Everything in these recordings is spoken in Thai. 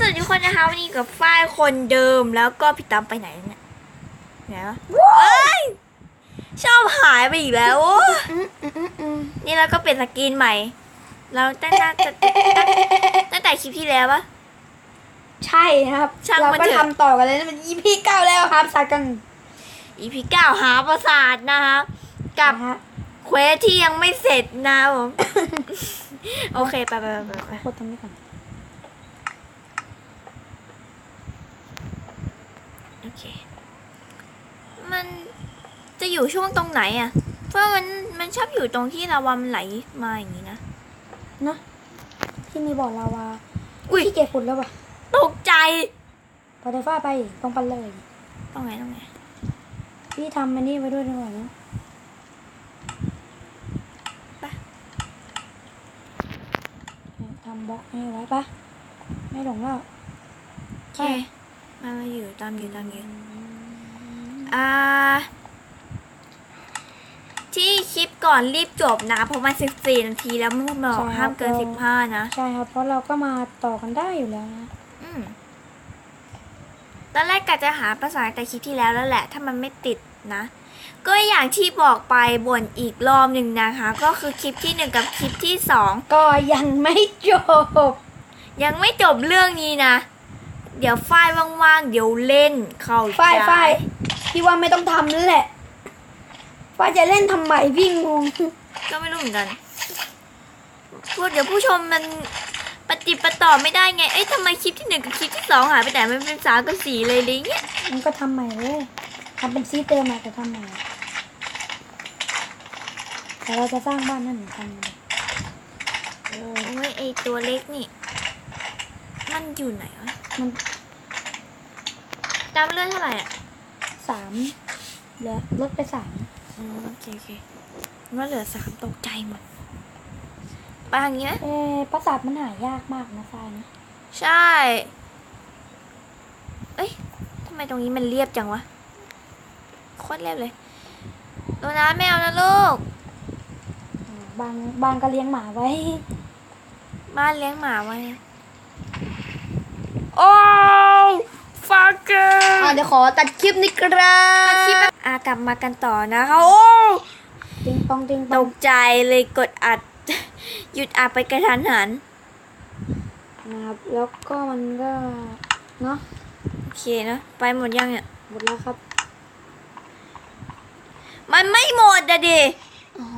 สวัสดีทุกคนนะคะวันนี้กับฝ้ายคนเดิมแล้วก็พี่ตั้มไปไหนเนี่ยไหนวะเอ้ยชอบหายไปอีกแล้วโอ้นี่เราก็เป็นสกินใหม่ เราตั้งแต่ตั้งตั้งแต่คลิปที่แล้วปะใช่ครับช่างเรามันก็เถอะทำต่อกันเลยนะมัน EP เก้าแล้วครับสักกันอีพีเก้าหาประสาทนะคะกับนะฮะเควสที่ยังไม่เสร็จนะผมโอเคไปไปไปไปไปกดตรงนี้ก่อน โอเค มันจะอยู่ช่วงตรงไหนอะ เพราะมันมันชอบอยู่ตรงที่ลาวามันไหลมาอย่างนี้นะ เนอะที่มีบ่อลาวาอุ้ยที่เก็บฝุ่นแล้วป่ะตกใจพอไฟฟ้าไปตรงปันเลยตรงไหนตรงไหนพี่ทำมันนี่ไว้ด้วยดีกว่านะไปทำบล็อกให้ไว้ปะไม่หลงแล้วโอเคมามาอยู่ตามอยู่ตามอยู่ อ่าที่คลิปก่อนรีบจบนะ เพราะมันสิบสี่นาทีแล้วมันบอกห้ามเกินสิบห้านะ ใช่ครับ เพราะเราก็มาต่อกันได้อยู่แล้วนะ อืมตอนแรกกะจะหาภาษาแต่คลิปที่แล้วแล้วแหละ ถ้ามันไม่ติดนะ ก็อย่างที่บอกไปบ่นอีกรอบหนึ่งนะคะ ก็คือคลิปที่หนึ่งกับคลิปที่สองก็ยังไม่จบ ยังไม่จบเรื่องนี้นะ เดี๋ยวฝ้ายว่างๆ เดี๋ยวเล่น เข้าใจฝ้ายฝ้ายพี่ว่าไม่ต้องทำนั่นแหละฝ้ายจะเล่นทำไมพี่งงก็ไม่รู้เหมือนกันพูดเดี๋ยวผู้ชมมันปฏิดปะต่อไม่ได้ไง เอ้ยทำไมคลิปที่หนึ่งกับคลิปที่สองหายไปไหนมันเป็นสามกับสี่เลยอะไรเงี้ยมันก็ทำใหม่เลยทำเป็นซีเติมมาแต่ทำใหม่แต่เราจะสร้างบ้านนั่นเหมือนกันโอ้ยไอตัวเล็กนี่ มันอยู่ไหนวะ มัน จำเรื่องเท่าไหร่อะสามเหลือลดไปสามอืมโอเคโอเคว่าเหลือสามตกใจหมดไปทางนี้ไหมเอ๊ะประสาทมันหายากมากนะทรายนะใช่ เอ้ยทำไมตรงนี้มันเรียบจังวะโคตรเรียบเลยโดนัทไม่เอานะลูกอ่าบางบางก็เลี้ยงหมาไว้ บ้านเลี้ยงหมาไว้นะโอ้ ฟักเกอร์อ่าเดี๋ยวขอตัดคลิปนี้ครับคลิปแบบอะกลับมากันต่อนะคะโอ้ติงปองติงปตองกใจเลยกดอัด หยุดอัดไปกระทันหัน นะครับแล้วก็มันก็เนาะโอเคเนอะไปหมดยังเนี่ย หมดแล้วครับมันไม่หมดอะดิโอ้โห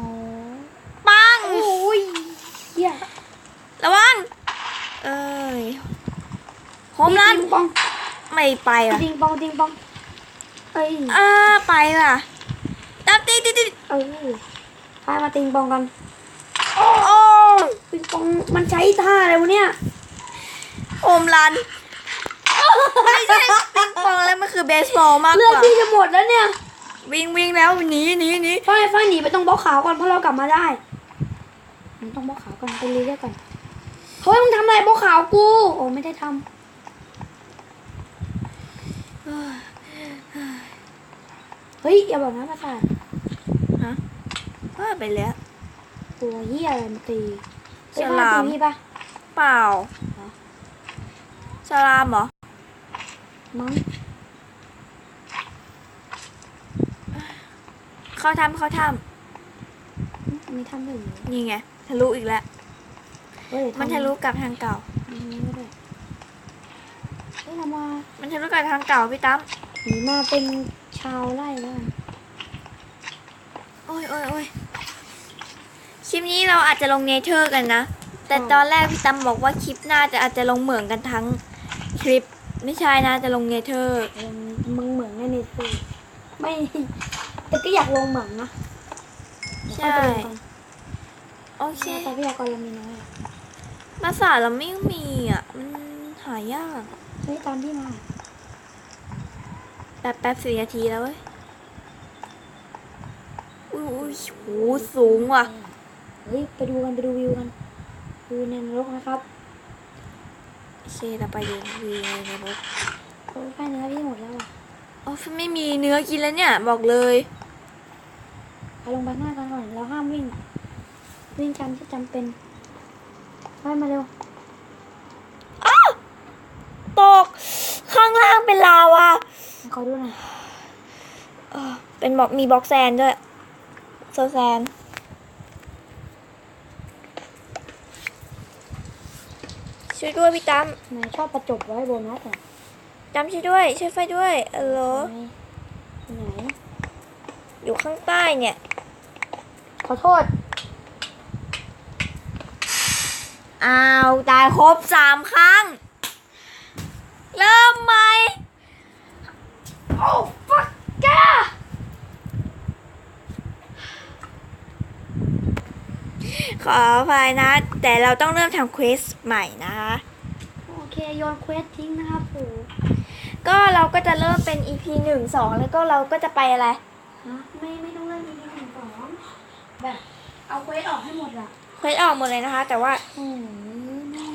ปัง โอ้ยเหี้ยระวัง เอ้ยโฮมรันติงปอง ไม่ไปว่ะติงปองติงปองเอ้ยอ่าไปว่ะตามตีตีตีเออพามาติงปองกันโอ้ติงปองมันใช้ท่าอะไรวะเนี่ยโฮมรันไม่ใช่ปิงปองแล้วมันคือเบสบอลมากเลืกอดว่าพี่จะหมดแล้วเนี่ยวิ่งวิ่งแล้วหนีหนีหนีฝ้ายฝ้ายหนีไปตรงบล็อกขาวก่อนเพราะเรากลับมาได้มันต้องบล็อกขาวก่อนไปเรียกก่อนเฮ้ยมึงทำอะไรบล็อกขาวกูโอ้ไม่ได้ทำ เฮ้ย อย่าบอกนะประสาทฮะว่าไปแล้ว ตัวเหี้ยอะไรมาตีเฮ้ยฉลามฝ้ยตีพี่ปะเปล่าฮะสลามเหรอ มั้งเขาทำเขาทอันนี้ทำได้อยู่ำนี่ไง ทะลุอีกแล้วเฮ้ยมันทะลุกลับทางเก่าอันนี้ก็ได้ เฮ้ยทำมามันทะลุกลับทางเก่าพี่ตั้มหนีมาเป็นชาวไร่แล้วกันโอ้ยโอ้ยโอ้ยคลิปนี้เราอาจจะลงเนเธอร์กันนะ แต่ตอนแรกพี่ตั้มบอกว่าคลิปหน้าจะอาจจะลงเหมืองกันทั้งคลิป ไม่ใช่นะจะลงเนเธอร์เออมึงเหมืองแน่นี่สิไม่ แต่ก็อยากลงเหมืองนะใช่เดี๋ยวค่อยไปลงกันโอเคทรัพยากรเรามีน้อยอะ ภาษาเราไม่มีอะ มันหายาก เฮ้ยตามพี่มาแป๊บแป๊บสี่นาทีแล้วเว้ยอุ้ยอุ้ยโหสูงว่ะ เฮ้ยไปดูกันไปดูวิวกันวิวในนรกนะครับโอเคเราไปดูวีในรถโอ้ยใกล้เนื้อพี่หมดแล้วอะอ๋อไม่มีเนื้อกินแล้วเนี่ย บอกเลยไปลงไปข้างหน้ากันก่อนเราห้ามวิ่งวิ่งกันที่จำเป็นไปมาเร็ว ขอดูหน่อยเออเป็นบอกมีบล็อกแซนด้วยโซแซนช่วยด้วยพี่ตั้มไหนชอบประจบไว้โบนัสอะตั้มช่วยด้วยช่วยไฟด้วยเออโหลไหนไหน อยู่ข้างใต้เนี่ย ขอโทษ อ้าว ตายครบสามครั้ง เริ่มไหมโอ้ฟักแกขออภัยนะ แต่เราต้องเริ่มทำเควสใหม่นะคะโอเคโยนเควสทิ้งนะครับโอ้ก็เราก็จะเริ่มเป็น EP หนึ่งสองแล้วก็เราก็จะไปอะไรฮะไม่ไม่ต้องเล่นมีหนึ่งสองแบบเอาเควสออกให้หมดอะเควสออกหมดเลยนะคะ แต่ว่าโอ้ไม่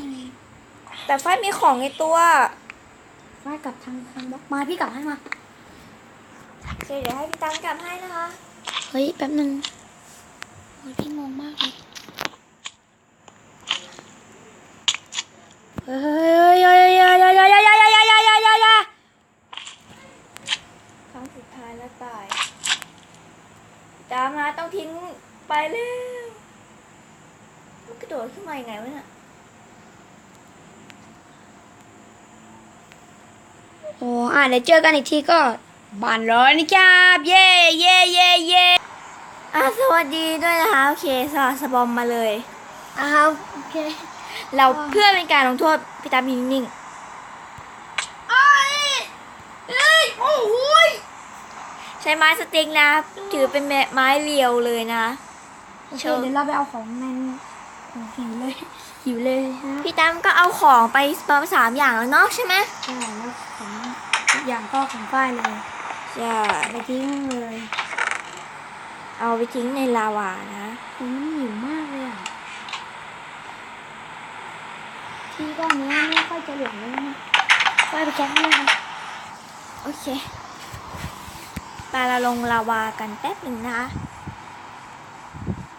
แต่ไฟมีของในตัว ว่ากลับทางทางบล็อกมาพี่กลับให้มาโอเคเดี๋ยวให้พี่ตั้งกลับให้นะคะ เฮ้ยแป๊บนึงโอ้ยพี่งงมากเลยเฮ้ยเฮ้ยเฮ้ยเฮ้ยเฮ้ยเฮ้ยเฮ้ยเฮ้ยเฮ้ยเฮ้ยเฮ้ยเฮ้ยเฮ้ยครั้งสุดท้ายแล้วตายตามนะต้องทิ้งไปแล้วมันกระโดดขึ้นมายังไงวะเนี่ย โอ้อะเดี๋ยวเจอกันอีกทีก็บานร้อยนะครับ เย่เย่เย่เย่อะสวัสดีด้วยนะคะโอเคสวัสดีสบอมมาเลยอ้าวโอเค เราเพื่อเป็นการลงโทษพี่ตามนิ่งไอ้เอ้ยโอ้โหยๆใช้ไม้สติ๊กนะถือเป็นไม้เรียวเลยนะโอเคเดี๋ยวเราไปเอาของในโอ้หิวเลยหิวเลยฮะพี่ตั้มก็เอาของไปประมาณสามอย่างแล้วเนาะใช่ไหมใช่แล้วของทุก อย่างก็ของฝ้ายเลยใช่ไปทิ้งเลยเอาไปทิ้งในลาวานะผมหิวมากเลยอะที่ก้อนนี้ไม่ค่อยจะเหลือเลยนะฝ้ายไปแคปเลยนะโอเคไปเราลงลาวากันแป๊บหนึ่งนะคะ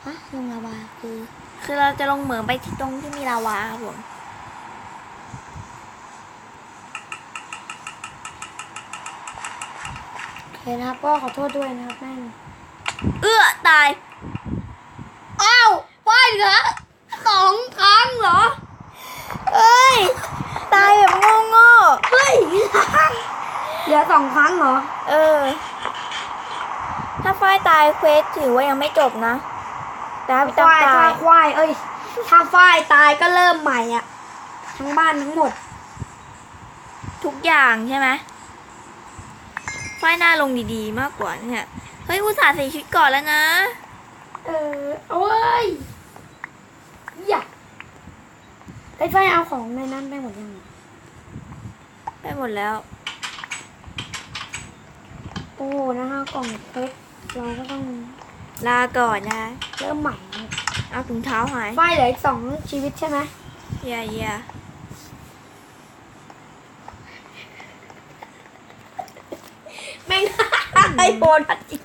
ฮะลงลาวาคือ คือเราจะลงเหมืองไปที่ตรงที่มีลาวาครับผม โอ เคนะครับก็ขอโทษด้วยนะครับแม่งเอื้อตาย อ้าวฝ้ายเหลือสองครั้งเหรอ เอ้ย ตายแบบโง่เฮ้ยเหลือสองครั้งเหรอๆเออ ถ้าฝ้ายตายเควสถือว่ายังไม่จบนะแต่ถ้าพี่ตั้มควายตาถ้ายควาย เอ้ย ถ้าฝ้ายตายก็เริ่มใหม่อะ ทั้งบ้านทั้งหมด ทุกอย่างใช่ไหม ฝ้ายหน้าลงดีๆ มากกว่าเนี่ย เฮ้ย อุตส่าห์ใส่ชุดก่อนแล้วนะ เออโอ้ยอยากไอ้ฝ้ายเอาของในนั้นไปหมดยัง ไปหมดแล้ว โอ้นะคะกล่องเพชรเราก็ต้องลาก่อนนะ เริ่มใหม่นะเอาถุงเท้าหายฝ้ายเหลืออีกสองชีวิตใช่ไหมเยียเยีย แม่ง ไอโฟนอัดจริง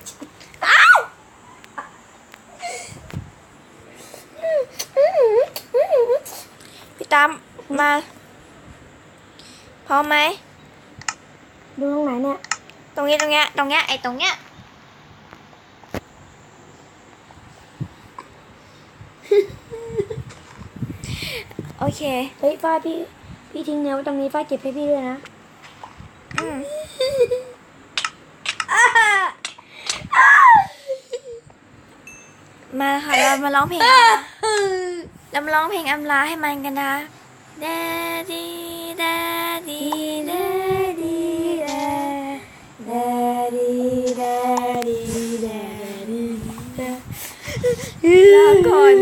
พี่ตั้มมาพร้อมไหมดูตรงไหนเนี่ย ตรงนี้ตรงเนี้ยตรงเนี้ยไอ้ตรงเนี้ยโอเค เฮ้ยฝ้ายพี่ พี่ทิ้งเนื้อไว้ตรงนี้ฝ้ายเก็บให้พี่ด้วยนะ อืม มาค่ะเรามาร้องเพลงเรามาร้องเพลงอำลาให้มันกันนะ Daddy Daddy Daddy Daddy Daddy Daddy ลาก่อน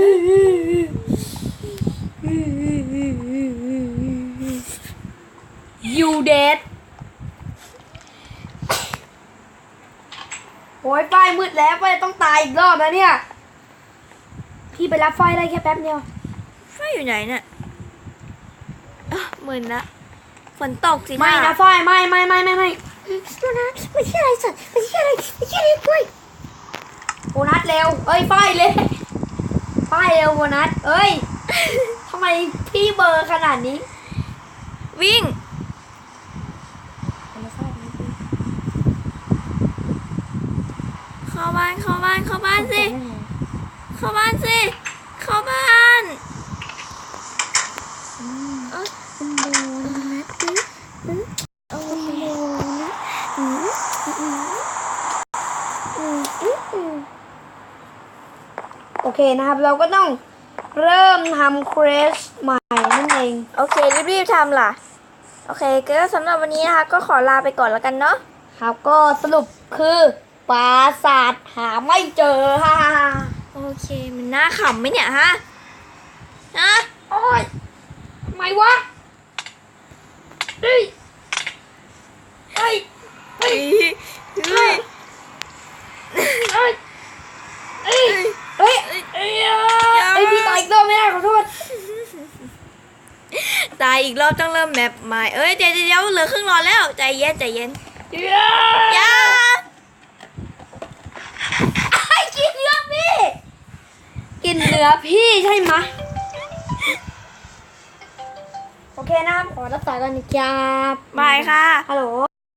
ยูเดดโอ้ยฝ้ายมืดแล้วฝ้ายต้องตายอีกรอบแล้วเนี่ย พี่ไปรับฝ้ายได้แค่แป๊บเดียวไฟอยู่ไหนเนี่ยอะหมื่นละฝนตกสิไม่นะฝ้ายไม่ไม่ไม่ไม่ไม่ดูนะไม่ใช่อะไรสัตว์ไม่ใช่อะไรไม่ใช่อะไรด้วยโบนัสเร็วเอ้ยฝ้ายเลยฝ้ายเร็วโบนัสเอ้ยทำไมพี่เบอร์ขนาดนี้ วิ่งเอามาฝ้ายนะพี่บ้านเข้าบ้าน เข้าบ้านสิ เข้าบ้านสิเข้าบ้านโอเคนะครับ เราก็ต้องเริ่มทำเควสใหม่นั่นเอง โอเค รีบๆทำล่ะ โอเค ก็สำหรับวันนี้นะคะ ก็ขอลาไปก่อนแล้วกันเนาะ ครับ ก็สรุปคือปราสาทหาไม่เจอฮ่า โอเค มันน่าขำไหมเนี่ยฮะฮะโอ้ยทำไมวะเฮ้ยเฮ้ยเฮ้ยเฮ้ยเฮ้ยเฮ้ยเฮ้ยเฮ้ยเฮ้ยพี่ตายอีกรอบไม่ได้ขอโทษตายอีกรอบต้องเริ่มแมปใหม่เอ้ยเดี๋ยวเดี๋ยวเหลือครึ่งหลอดแล้วใจเย็นใจเย็นอย่า ไอ้กินเนื้อพี่ กินเนื้อพี่ใช่ไหมะโอเคนะครับ ขอรับสายก่อนนะครับบายค่ะ ฮัลโหล